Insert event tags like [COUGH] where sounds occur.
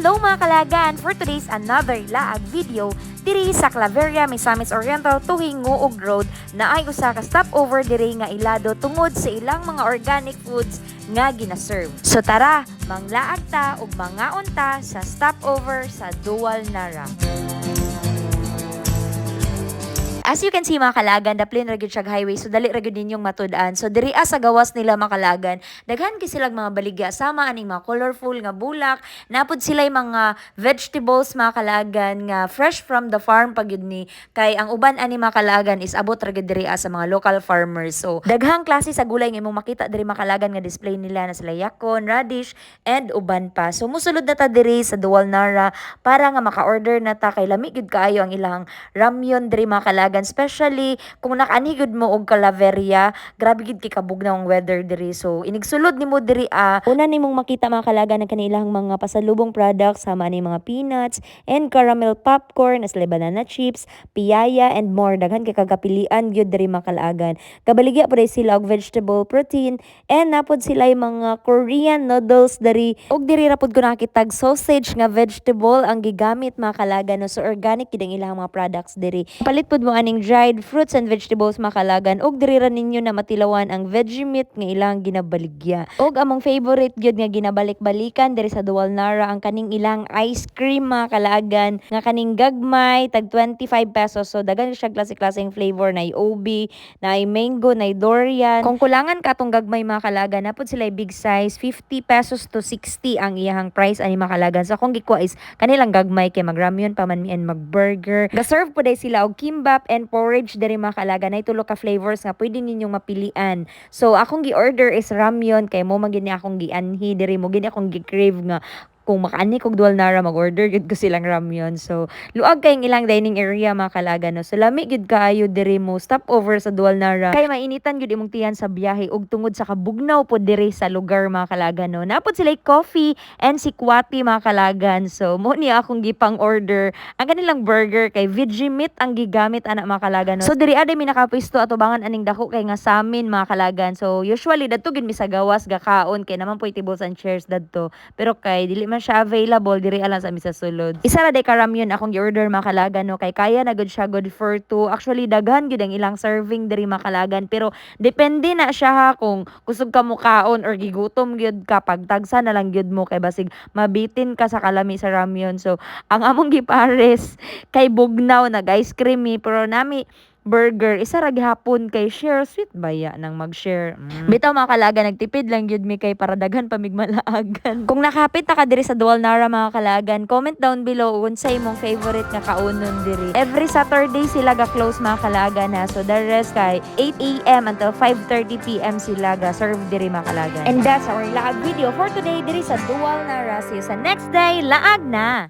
Hello mga kalagan! For today's another laag video, diri sa Claveria, Misamis Oriental, tuhing Nguog Road na ay usa ka stopover diri nga ilado tungod sa ilang mga organic foods nga ginaserve. So tara, manglaag ta ug mga unta sa stopover sa Dual Nara. As you can see mga kalagan, daplin ra gyud siya highway so dali ra gyud ninyong matud-an. So diri sa gawas nila mga kalagan, daghan kay silang mga baligya sama aning mga colorful nga bulak, napud sila mga vegetables mga kalagan nga fresh from the farm pag ni kay ang uban ani mga kalagan is abot ra gyud diri sa mga local farmers. So daghang klase sa gulay nga imong makita diri mga kalagan nga display nila na sila yakon, radish and uban pa. So musulod na ta diri sa Dual Nara para nga maka-order na ta kay lami gyud kaayo ang ilang ramyon diri mga kalagan especially kung nakaanhigod mo og Calaveria grabe gid kay kabugnaw ang weather diri. So inigsulod nimo diri ah una nimong makita mga kalagan ng kanilang mga pasalubong products sama ni mga peanuts and caramel popcorn as banana chips piyaya and more. Daghan kay kagapilian gyud diri mga kalagan kabaligya pa sila og vegetable protein and napod sila mga Korean noodles diri. Og diri ra pud ko nakitag sausage nga vegetable ang gigamit mga kalagan no so organic gid ang ilang mga products diri. Palit pud mo aning dried fruits and vegetables mga kalagan og diri ra ninyo na matilawan ang veggie meat nga ilang ginabaligya. Og among favorite gyud nga ginabalik-balikan diri sa Dual Nara ang kaning ilang ice cream mga kalagan nga kaning gagmay tag 25 pesos. So daghan siya klase-klaseng flavor na OB na mango na durian kung kulangan ka tong gagmay mga kalagan napod sila big size 50 pesos to 60 ang iyahang price ani mga kalagan so kung gikuha is kanilang gagmay kay magramyon pa man mi and magburger. Ga-serve day sila og kimbap and porridge diri mga kalagan na tulo ka flavors nga pwede ninyong mapilian. So akong gi-order is ramyon kay mo man gini akong gianhi diri mo gini akong gi-crave nga kung makaani kog dual nara mag-order gid ko silang ramyon. So luag kayong ilang dining area mga no. So lami gid kaayo diri mo stop over sa dual nara. Kay mainitan gid imong tiyan sa biyahe ug tungod sa kabugnaw po diri sa lugar mga no. Napod sila coffee and sikwati mga kalagan. So mo ni akong gipang order ang kanilang burger kay veggie meat ang gigamit ana mga kalaga no. So diri ade mi nakapwesto atubangan aning dako kay nga samin mga kalagan. So usually dadto gid mi sa gawas gakaon kay naman po tables and chairs dadto. Pero kay dili man siya available diri alang sa sa sulod. Isa ra day karamyon akong gi-order mga kalagan no kay kaya na gud siya good for two. Actually daghan gud ang ilang serving diri mga kalagan pero depende na siya ha kung kusog ka mo kaon or gigutom gyud ka pag tagsa na lang gyud mo kay basig mabitin ka sa kalami sa ramyon. So ang among gipares kay bugnaw nag ice creamy pero nami burger isa ra gihapon kay share sweet baya nang mag-share? Mm. bitaw mga kalaga nagtipid lang gyud mi kay para daghan pa mig malaagan. [LAUGHS] Kung nakapit ta ka diri sa Dual Nara mga kalagan comment down below unsay imong favorite nga kaunon diri. Every Saturday sila ga close mga kalagan ha so the rest kay 8 AM until 5:30 PM sila ga serve diri mga kalagan and that's our laag video for today diri sa Dual Nara. See you sa next day. Laag na